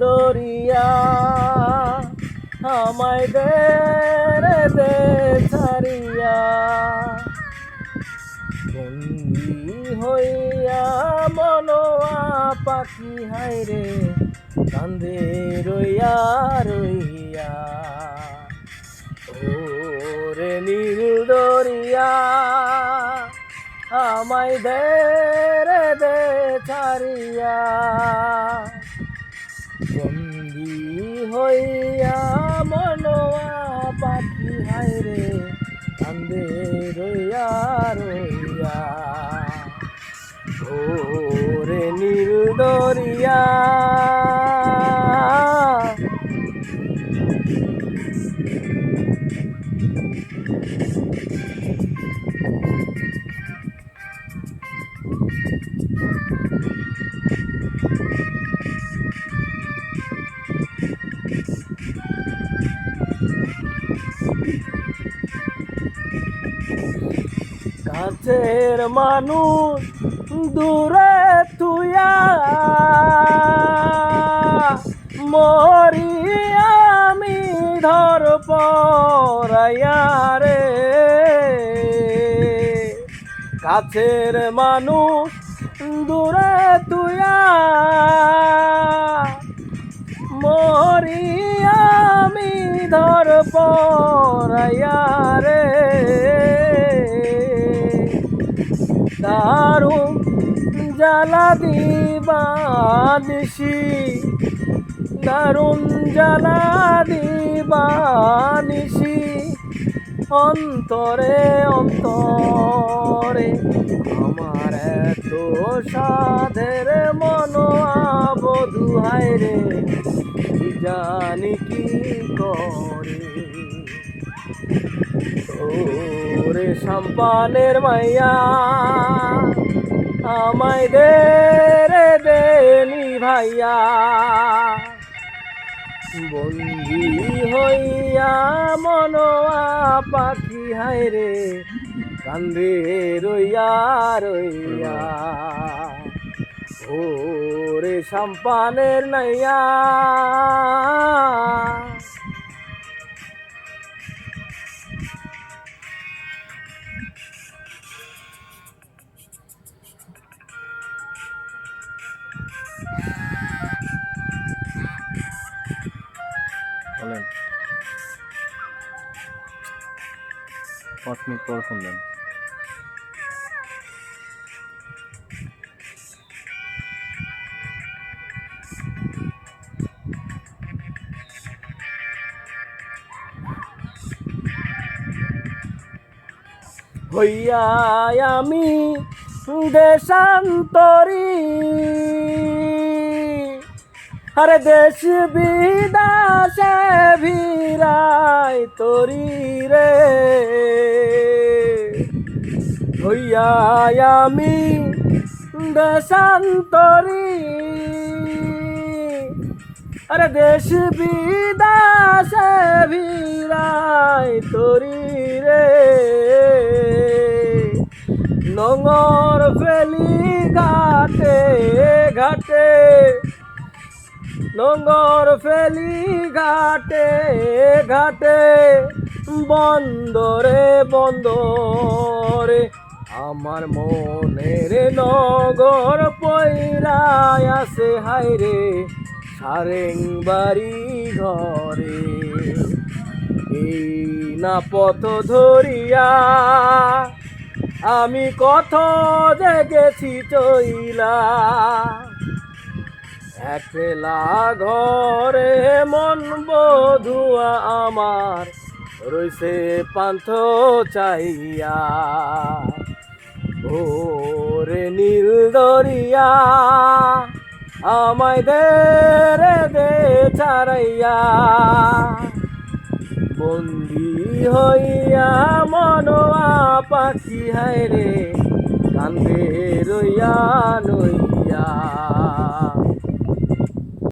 দরিয়া, আমায় দে রে দে ছাড়িয়া। বন্দি হইয়া মনোয়া পাখি, হায় রে, কান্দে রইয়া রইয়া। ওরে নীল দরিয়া, আমায় দে রে দে ছাড়িয়া। হইয়া মনোয়া পাখি হায় রে কান্দে রইয়া রইয়া। ওরে নীল দরিয়া কাছের মানুষ দূরে তুইয়া মরি আমি ধর পরাইয়া রে। কাছের মানুষ দূরে তুইয়া মরি আমি ধর পরাইয়া রে। দারুণ জ্বালা দিবানিসি দারুণ জ্বালা দিবানিসি অন্তরে অন্তরে আমার এত সাধের মন আবধু হায় রে জানি কি করে। ওরে সম্পানের মাইয়া, আমায় দে রে দেনি ভাইয়া। বন্দি হইয়া মনোয়া পাখি হায় রে, কান্দে রইয়া রইয়া। ওরে সম্পানের নাইয়া পাঁচ মিনিট পর ফোন হইয়া আমি দেশান্তরী। আরে দেশ বিদাসে ভিড়াই তরি রে। হইয়া আমি দেশান্তরী। আরে দেশ বিদাসে ভিড়াই তরি রে। নঙর ফেলি নঙ্গর ফেলি ঘাটে ঘাটে, বন্দরে বন্দরে। আমার মনের নগর পয়রায় আসে হাইরে সারেং বাড়ি ঘরে। এই না পথ ধরিয়া আমি কত জেগেছি চইলা একলা ঘরে মন বধুয়া আমার, রইছে পান্থ চাইয়া ওরে নীল দরিয়া, আমায় দে রে দে ছাড়াইয়া বন্দি হইয়া মনোয়া পাখি হায় রে, কান্দে রইয়া নইয়া।